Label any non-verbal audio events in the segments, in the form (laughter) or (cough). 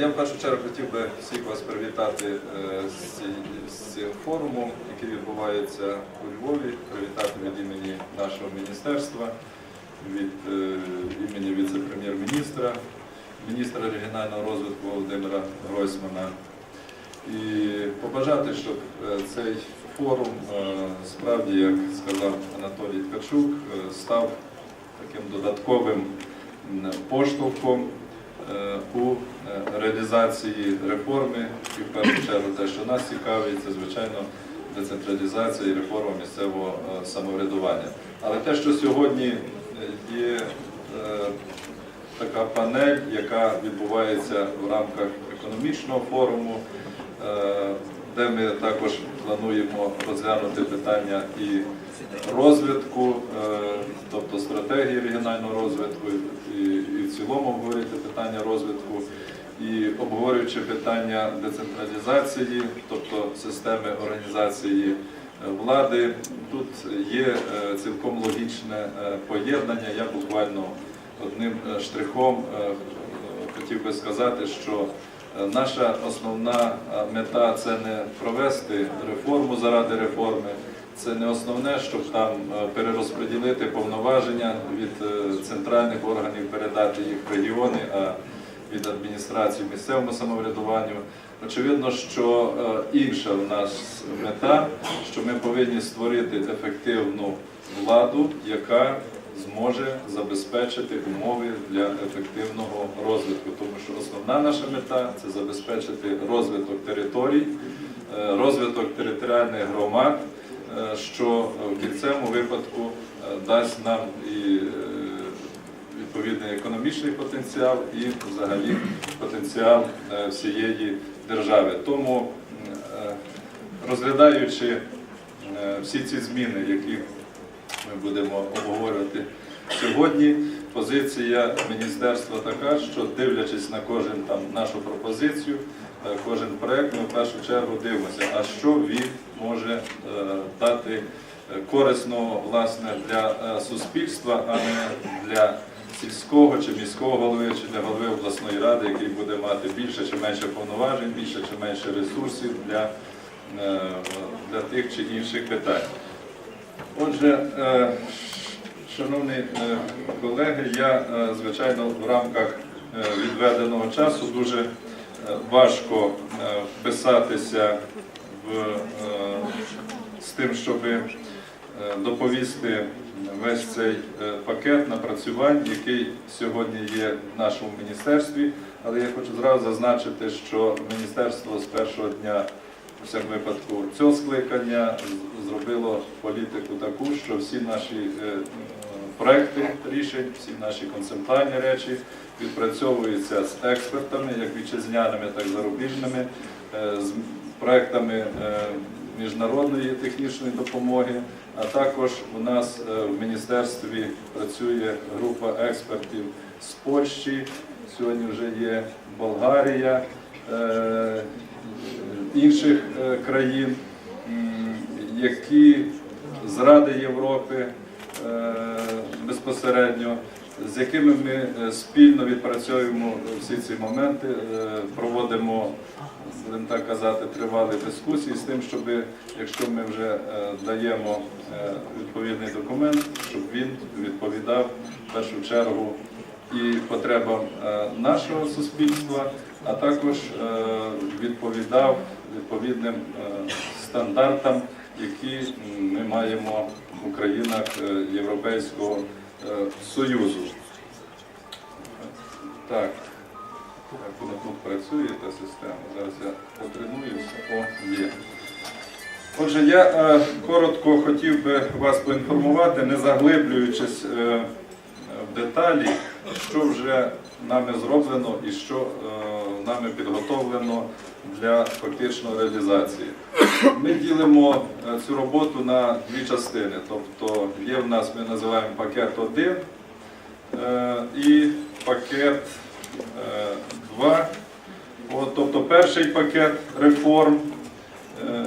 Я в першу чергу хотів би всіх вас привітати е, з, цим форумом, який відбувається у Львові, привітати від імені нашого міністерства, від е, імені віце-прем'єр-міністра, міністра регіонального розвитку Володимира Гройсмана. І побажати, щоб е, цей форум справді, як сказав Анатолій Ткачук, став таким додатковим поштовхом у реалізації реформи, і в першу чергу те, що нас цікавить, це звичайно децентралізація і реформа місцевого е, самоврядування. Але те, що сьогодні е, є е, така панель, яка відбувається в рамках економічного форуму, е, де ми також плануємо розглянути питання і розвитку, е, тобто стратегії регіонального розвитку, і, в цілому обговорити питання розвитку, і обговорюючи питання децентралізації, тобто системи організації е, влади, тут є е, цілком логічне е, поєднання. Я буквально одним штрихом хотів би сказати, що наша основна мета це не провести реформу заради реформи. Це не основне, щоб там перерозподілити повноваження від центральних органів, передати їх в регіони, а від адміністрації місцевому самоврядуванню. Очевидно, що е, інша в нас мета, що ми повинні створити ефективну владу, яка зможе забезпечити умови для ефективного розвитку. Тому що основна наша мета це забезпечити розвиток територій, е, розвиток територіальних громад, е, що в кінцевому випадку дасть нам і відповідний економічний потенціал і взагалі потенціал е, всієї держави. Тому, е, розглядаючи е, всі ці зміни, які ми будемо обговорювати сьогодні, позиція міністерства така, що дивлячись на кожен там нашу пропозицію, кожен проект, ми в першу чергу дивимося, а що він може дати корисного власне для суспільства, а не для сільського чи міського голови, чи для голови обласної ради, який буде мати більше чи менше повноважень, більше чи менше ресурсів для, е, для тих чи інших питань. Отже, е, шановні е, колеги, я, звичайно, в рамках відведеного часу дуже важко вписатися в, з тим, щоб доповісти весь цей е, пакет напрацювань, який сьогодні є в нашому міністерстві. Але я хочу зразу зазначити, що міністерство з першого дня у всякому випадку цього скликання зробило політику таку, що всі наші е, проекти рішень, всі наші концептуальні речі відпрацьовуються з експертами, як вітчизняними, так і зарубіжними, е, з проектами міжнародної технічної допомоги. А також у нас е, в міністерстві працює група експертів з Польщі. Сьогодні вже є Болгарія, е, інших е, країн, які з Ради Європи безпосередньо, з якими ми е, спільно відпрацьовуємо всі ці моменти, е, проводимо, будемо так казати, тривалі дискусії з тим, щоб якщо ми вже е, даємо відповідний документ, щоб він відповідав в першу чергу і потребам нашого суспільства, а також відповідав відповідним стандартам, які ми маємо в країнах е, Європейського Союзу. Так, як тут працює, та система. Зараз я потренуюся. О, є. Отже, я е, коротко хотів би вас поінформувати, не заглиблюючись е, в деталі, що вже нами зроблено і що е, нами підготовлено для фактичної реалізації. Ми ділимо е, цю роботу на дві частини. Тобто є в нас, ми називаємо пакет 1 е, і пакет 2. От, тобто перший пакет реформ. е,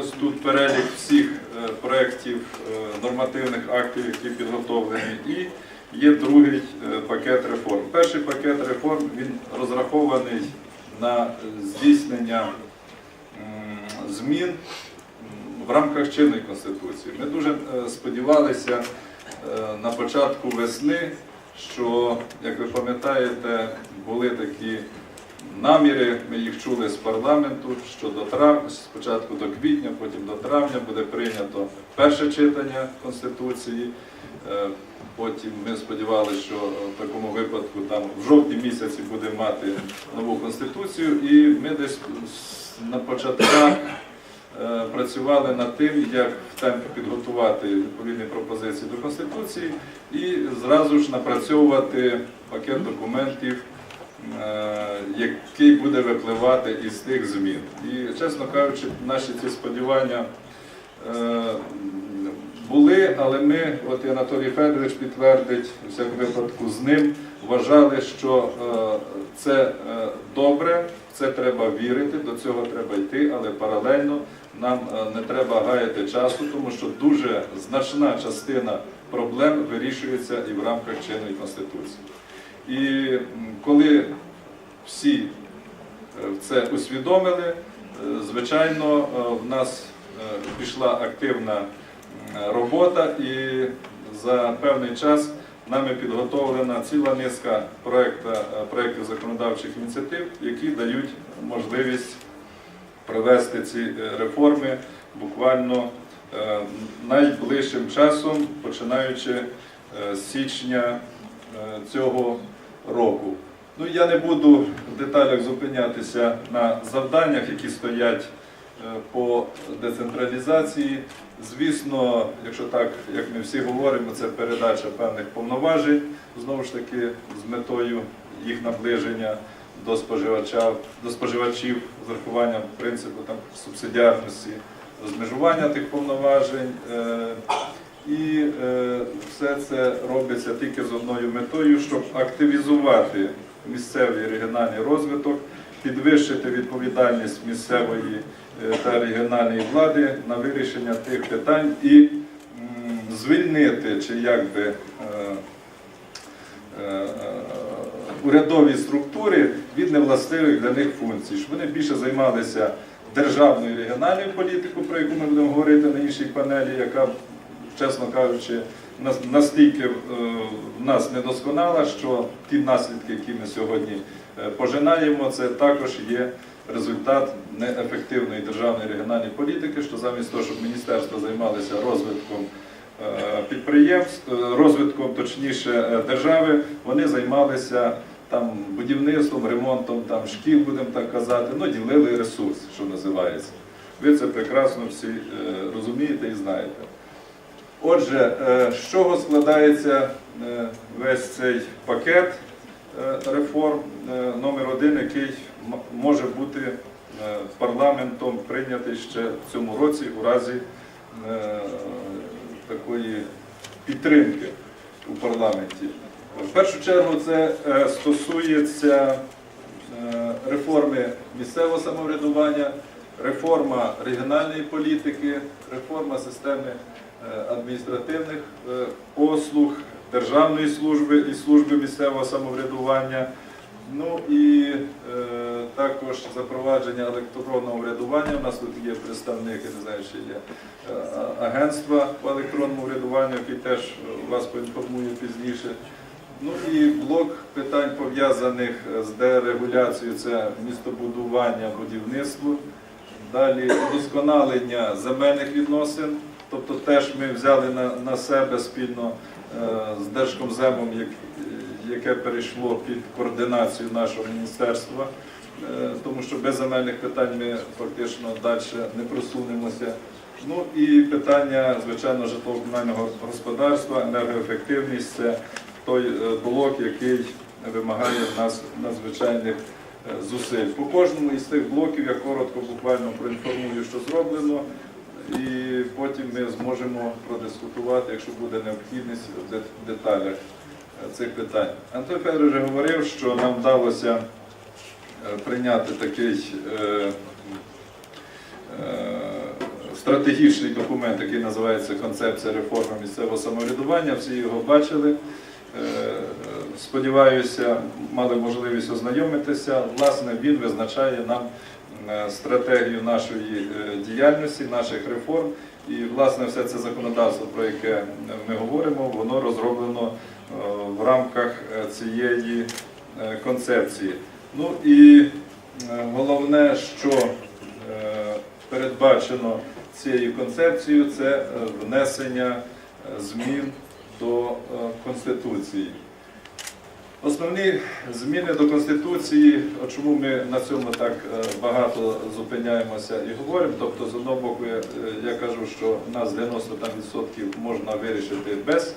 Ось тут перелік всіх е, проєктів е, нормативних актів, які підготовлені. І є другий е, пакет реформ. Перший пакет реформ він розрахований на е, здійснення змін в рамках чинної конституції. Ми дуже е, сподівалися е, на початку весни, що, як ви пам'ятаєте, були такі наміри, ми їх чули з парламенту, що до травня, спочатку до квітня, потім до травня буде прийнято перше читання Конституції. Е, Потім ми сподівалися, що в такому випадку там в жовтні місяці буде мати нову конституцію, і ми десь на початках працювали над тим, як в темпі підготувати відповідні пропозиції до конституції і зразу ж напрацьовувати пакет документів, е, який буде випливати із тих змін. І чесно кажучи, наші ці сподівання. е, були, але ми, от і Анатолій Федорович підтвердить, у всякому випадку з ним, вважали, що е, це е, добре, це треба вірити, до цього треба йти, але паралельно нам е, не треба гаяти часу, тому що дуже значна частина проблем вирішується і в рамках чинної конституції. І коли всі е, це усвідомили, е, звичайно, в нас пішла активна робота і за певний час нами підготовлена ціла низка е, проєктів законодавчих ініціатив, які дають можливість провести ці е, реформи буквально е, найближчим часом, починаючи е, з січня е, цього року. Ну, я не буду в деталях зупинятися на завданнях, які стоять е, по децентралізації. Звісно, якщо так, як ми всі говоримо, це передача певних повноважень, знову ж таки, з метою їх наближення до споживача, до споживачів з урахуванням принципу там, субсидіарності, розмежування тих повноважень. Е, І е, все це робиться тільки з одною метою, щоб активізувати місцевий регіональний розвиток, підвищити відповідальність місцевої е, та регіональної влади на вирішення тих питань і звільнити чи якби е, е, урядові структури від невластивих для них функцій, щоб вони більше займалися державною регіональною політикою, про яку ми будемо говорити на іншій панелі, яка, чесно кажучи, нас- настільки в нас недосконала, що ті наслідки, які ми сьогодні пожинаємо, це також є результат неефективної державної регіональної політики, що замість того, щоб міністерство займалося розвитком е, підприємств, е, розвитком точніше е, держави, вони займалися там будівництвом, ремонтом там шкіл, будемо так казати, ну ділили ресурс, що називається. Ви це прекрасно всі е, розумієте і знаєте. Отже, е, з чого складається е, весь цей пакет е, реформ е, номер один, який може бути е, парламентом прийнятий ще в цьому році у разі е, такої підтримки у парламенті. В першу чергу це е, стосується е, реформи місцевого самоврядування, реформа регіональної політики, реформа системи е, адміністративних е, послуг, державної служби і служби місцевого самоврядування. Ну і е, також запровадження електронного врядування. У нас тут є представник, я не знаю, чи є е, агентства по електронному врядуванню, який теж е, вас поінформує пізніше. Ну і блок питань пов'язаних з дерегуляцією це містобудування, будівництво. Далі удосконалення земельних відносин. Тобто теж ми взяли на, на себе спільно е, з Держкомземом, як, яке перейшло під координацію нашого міністерства, е, тому що без земельних питань ми фактично далі не просунемося. Ну і питання, звичайно, житлово-комунального господарства, енергоефективність це той е, блок, який вимагає в нас надзвичайних е, зусиль. По кожному із цих блоків я коротко буквально проінформую, що зроблено, і потім ми зможемо продискутувати, якщо буде необхідність в деталях е, цих питань. Антон Федорович вже говорив, що нам вдалося е, прийняти такий е, стратегічний документ, який називається Концепція реформи місцевого самоврядування. Всі його бачили. сподіваюся, мали можливість ознайомитися. Власне, він визначає нам стратегію нашої е, діяльності, наших реформ. І, власне, все це законодавство, про яке ми говоримо, воно розроблено е, в рамках е, цієї концепції. Ну і головне, що передбачено цією концепцією, це внесення змін до Конституції. Основні зміни до Конституції, чому ми на цьому так е, багато зупиняємося і говоримо. Тобто, з одного боку, я, е, кажу, що нас 90% можна вирішити без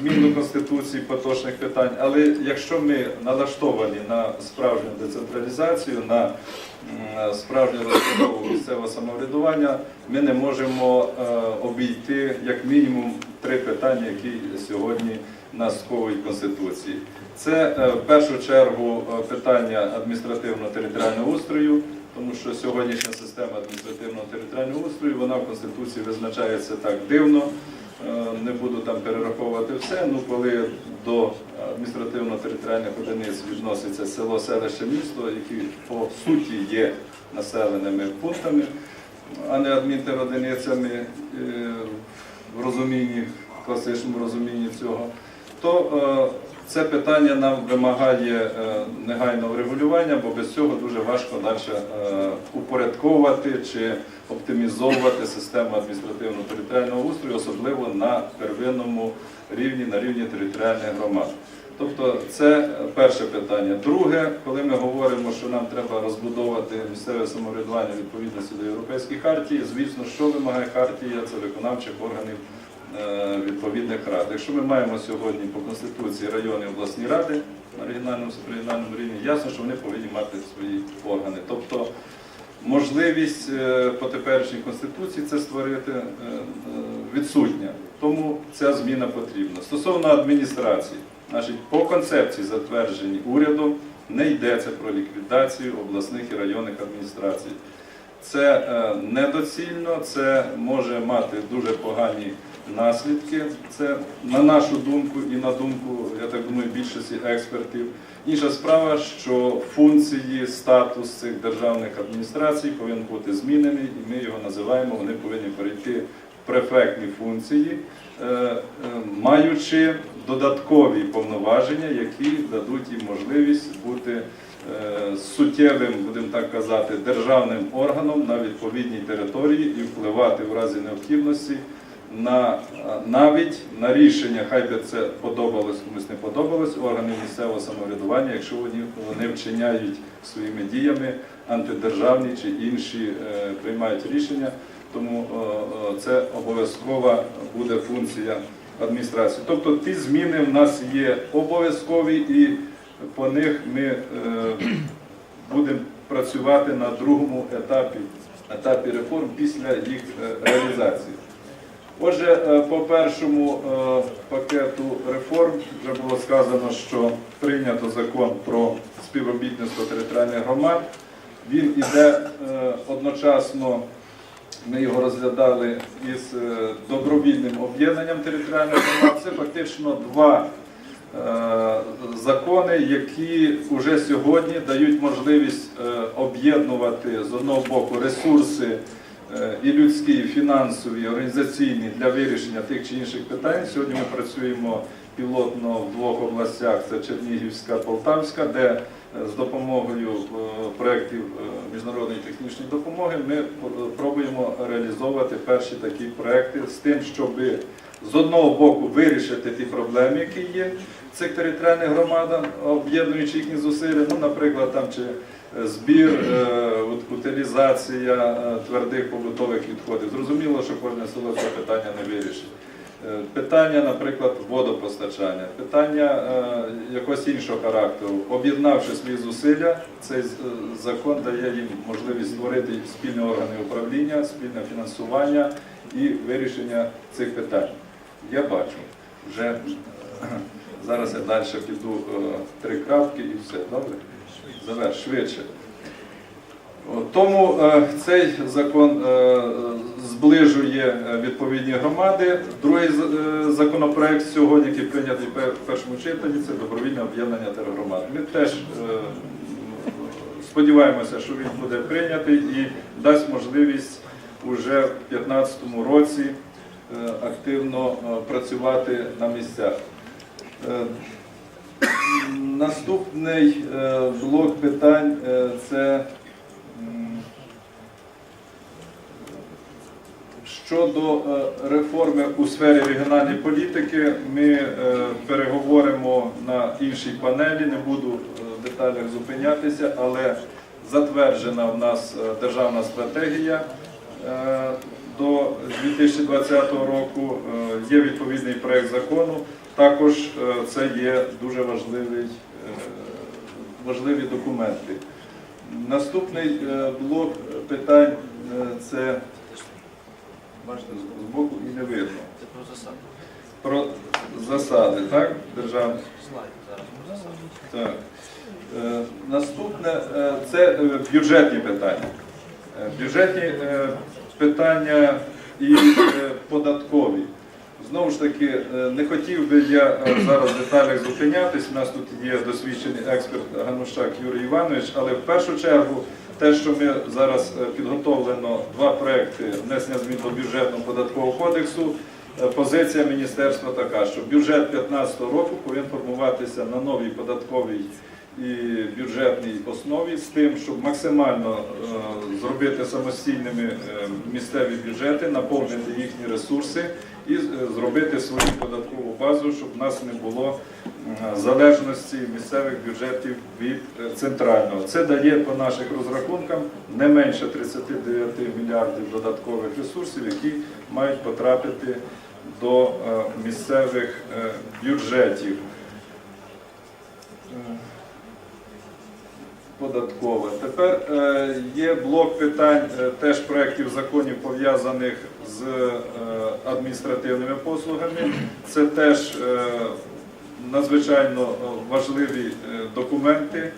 змін до Конституції поточних питань. Але якщо ми налаштовані на справжню децентралізацію, на справжню розбудову місцевого самоврядування, ми не можемо е, обійти як мінімум три питання, які сьогодні нас сковують Конституції. Це е, в першу чергу е, питання адміністративно-територіального устрою, тому що сьогоднішня система адміністративного територіального устрою вона в Конституції визначається так дивно. Е, Не буду там перераховувати все. Ну коли до адміністративно-територіальних одиниць відноситься село, селище, місто, які по суті є населеними пунктами, а не адмінтеродиницями в розумінні, в класичному розумінні цього, то е, це питання нам вимагає е, негайного врегулювання, бо без цього дуже важко далі е, упорядковувати чи оптимізовувати систему адміністративно-територіального устрою, особливо на первинному рівні, на рівні територіальних громад. Тобто це перше питання. Друге, коли ми говоримо, що нам треба розбудовувати місцеве самоврядування відповідності до Європейської хартії, звісно, що вимагає хартія, це виконавчих органів відповідних рад. Якщо ми маємо сьогодні по Конституції райони обласні ради на регіональному регіональному рівні, ясно, що вони повинні мати свої органи. Тобто можливість е, по теперішній Конституції це створити е, е, відсутня. Тому ця зміна потрібна. Стосовно адміністрації, значить, по концепції, затвердженій урядом, не йдеться про ліквідацію обласних і районних адміністрацій. Це е, недоцільно, це може мати дуже погані наслідки. Це на нашу думку і на думку, я так думаю, більшості експертів. Інша справа, що функції, статус цих державних адміністрацій повинен бути змінений, і ми його називаємо, вони повинні перейти в префектні функції, е, е, маючи додаткові повноваження, які дадуть їм можливість бути е, суттєвим, будемо так казати, державним органом на відповідній території і впливати в разі необхідності на навіть на рішення, хай би це подобалось комусь не подобалось, органів місцевого самоврядування, якщо вони, вони вчиняють своїми діями антидержавні чи інші е, приймають рішення. Тому е, е, це обов'язкова буде функція адміністрації. Тобто ті зміни в нас є обов'язкові і по них ми е, будемо працювати на другому етапі, етапі реформ після їх е, реалізації. Отже, е, по першому е, пакету реформ вже було сказано, що прийнято закон про співробітництво територіальних громад. Він іде е, одночасно, ми його розглядали із добровільним об'єднанням територіальних громад. Це фактично два закони, які вже сьогодні дають можливість об'єднувати з одного боку ресурси і людські, і фінансові, і організаційні для вирішення тих чи інших питань. Сьогодні ми працюємо пілотно в двох областях: це Чернігівська, Полтавська, де е, з допомогою е, проєктів е, міжнародної технічної допомоги ми е, пробуємо реалізовувати перші такі проекти з тим, щоб з одного боку вирішити ті проблеми, які є в цих територіальних громадах, об'єднуючи їхні зусилля, ну, наприклад, там чи е, збір, е, утилізація е, твердих побутових відходів. Зрозуміло, що кожне село це питання не вирішить. Е, Питання, наприклад, водопостачання, питання якогось іншого характеру. Об'єднавши свої зусилля, цей закон дає їм можливість створити спільні органи управління, спільне фінансування і вирішення цих питань. Я бачу, вже (clears throat) зараз я далі піду три крапки і все. Добре? Заверш швидше. Тому е, цей закон е, зближує е, відповідні громади. Другий законопроект сьогодні, який прийнятий в першому читанні, це добровільне об'єднання тергромад. Ми теж сподіваємося, що він буде прийнятий і дасть можливість уже в 2015 році активно працювати на місцях. Наступний е, блок питань е, це щодо е, реформи у сфері регіональної політики. Ми переговоримо на іншій панелі, не буду в деталях зупинятися, але затверджена в нас державна стратегія до 2020 року. Є відповідний проект закону. Також е, це є дуже важливий, е, важливі документи. Наступний е, блок питань це бачите, з- збоку і не видно. Це про засаду. Про засади, так? Державні. Так. Наступне це бюджетні питання. Бюджетні питання і податкові. Знову ж таки, е, не хотів би я е, зараз в деталях зупинятись. У нас тут є досвідчений експерт Ганушак Юрій Іванович, але в першу чергу те, що ми зараз е, підготовлено два проекти внесення змін до бюджетного податкового кодексу. Позиція міністерства така, що бюджет 2015 року повинен формуватися на новій податковій і бюджетній основі з тим, щоб максимально е, зробити самостійними е, місцеві бюджети, наповнити їхні ресурси і е, зробити свою податкову базу, щоб в нас не було залежності місцевих бюджетів від центрального. Це дає по наших розрахункам не менше 39 мільярдів додаткових ресурсів, які мають потрапити до місцевих бюджетів. Податкове. Тепер е, є блок питань е, теж проєктів законів пов'язаних з е, адміністративними послугами. Це теж надзвичайно важливі документи.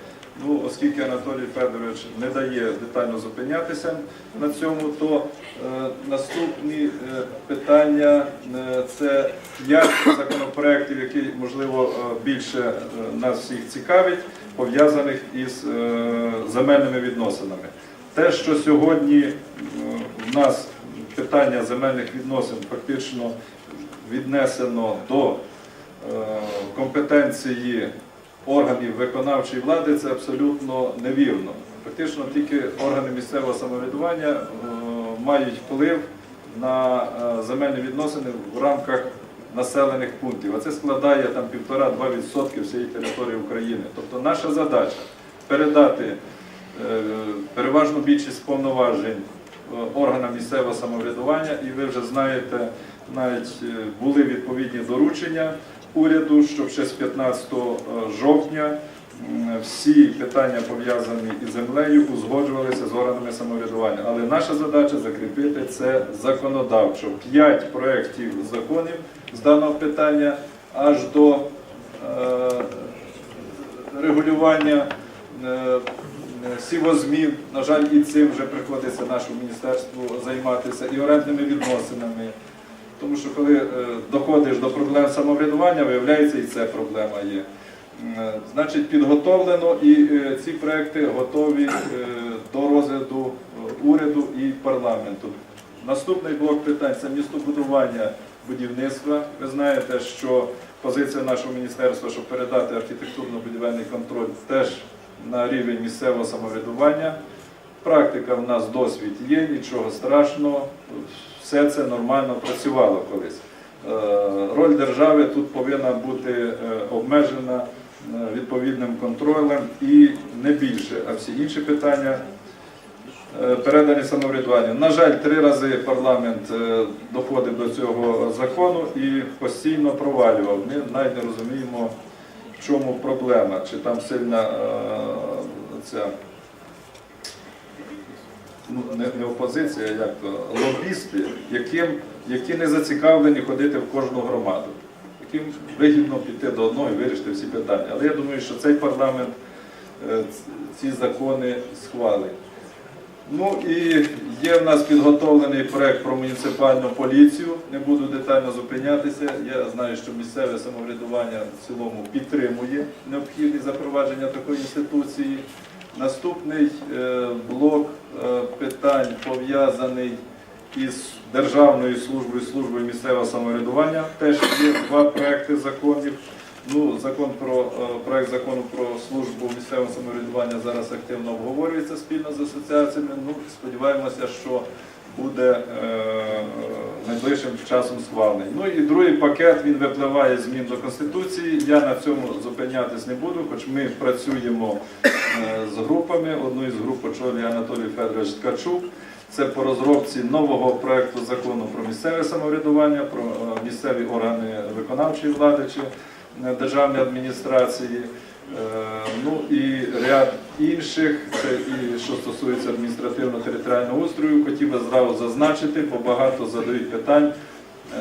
Ну, оскільки Анатолій Федорович не дає детально зупинятися на цьому, то е, наступні е, питання е, це п'ять законопроєктів, які можливо е, більше е, нас всіх цікавить, пов'язаних із е, земельними відносинами. Те, що сьогодні е, в нас питання земельних відносин фактично віднесено до е, компетенції органів виконавчої влади, це абсолютно невірно. Фактично тільки органи місцевого самоврядування е, мають вплив на е, земельні відносини в рамках населених пунктів. А це складає там 1,5-2% всієї території України. Тобто наша задача передати е, переважну більшість повноважень органам місцевого самоврядування, і ви вже знаєте, навіть були відповідні доручення уряду, щоб ще з 15 жовтня всі питання пов'язані із землею узгоджувалися з органами самоврядування. Але наша задача закріпити це законодавчо. П'ять проєктів законів з даного питання аж до е, регулювання е, сівозмін. На жаль, і цим вже приходиться нашому міністерству займатися, і орендними відносинами. Тому що коли е, доходиш до проблем самоврядування, виявляється, і це проблема є. Е, Значить, підготовлено і е, ці проекти готові до розгляду уряду і парламенту. Наступний блок питань це містобудування будівництва. Ви знаєте, що позиція нашого міністерства, щоб передати архітектурно-будівельний контроль теж на рівень місцевого самоврядування. Практика в нас досвід є, нічого страшного, все це нормально працювало колись. Е, Роль держави тут повинна бути е, обмежена е, відповідним контролем і не більше, а всі інші питання передані самоврядуванню. На жаль, три рази парламент доходив до цього закону і постійно провалював. Ми навіть не розуміємо, в чому проблема, чи там сильна ця ну, не, не опозиція, як то, лобісти, яким, які не зацікавлені ходити в кожну громаду, яким вигідно піти до одного і вирішити всі питання. Але я думаю, що цей парламент е, ці закони схвалить. Ну і є в нас підготовлений проект про муніципальну поліцію. Не буду детально зупинятися. Я знаю, що місцеве самоврядування в цілому підтримує необхідність запровадження такої інституції. Наступний е, блок е, питань пов'язаний із Державною службою службою місцевого самоврядування. Теж є два проекти законів. Ну, закон про е, проект закону про службу місцевого самоврядування зараз активно обговорюється спільно з асоціаціями. Ну, сподіваємося, що буде е, найближчим часом схвалений. Ну і другий пакет він випливає змін до конституції. Я на цьому зупинятись не буду, хоч ми працюємо е, з групами. Одну із груп очолює Анатолій Федорович Ткачук. Це по розробці нового проекту закону про місцеве самоврядування, про е, місцеві органи виконавчої влади чи державної адміністрації. Е, Ну і ряд інших, це і що стосується адміністративно-територіального устрою, хотів би зразу зазначити, бо багато задають питань.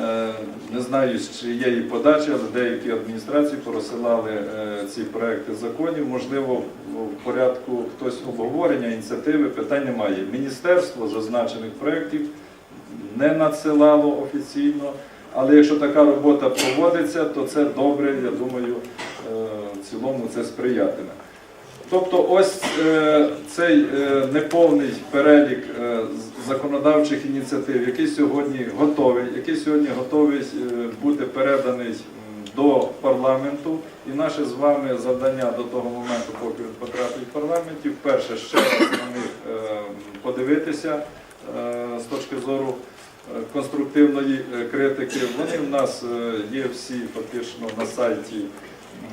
Е, Не знаю, з чиєї подачі, але деякі адміністрації порозсилали е, ці проекти законів. Можливо, в порядку хтось обговорення ініціативи питань немає. Міністерство зазначених проєктів не надсилало офіційно, але якщо така робота проводиться, то це добре, я думаю, в цілому це сприятиме. Тобто ось е, цей е, неповний перелік е, законодавчих ініціатив, який сьогодні готовий, який сьогодні готовий бути переданий до парламенту. І наше з вами завдання до того моменту, поки він потрапить в парламенті, вперше ще раз на них подивитися з точки зору конструктивної критики. Вони в нас є всі фактично на сайті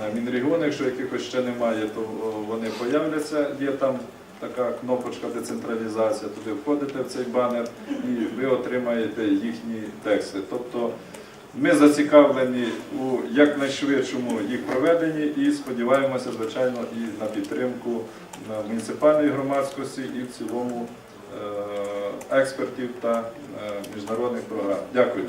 е, Мінрегіону. Якщо якихось ще немає, то вони появляться. Є там така кнопочка децентралізація. Туди входите в цей банер і ви отримаєте їхні тексти. Тобто ми зацікавлені у якнайшвидшому їх проведенні і сподіваємося, звичайно, і на підтримку е, муніципальної громадськості і в цілому е, експертів та е, міжнародних програм. Дякую.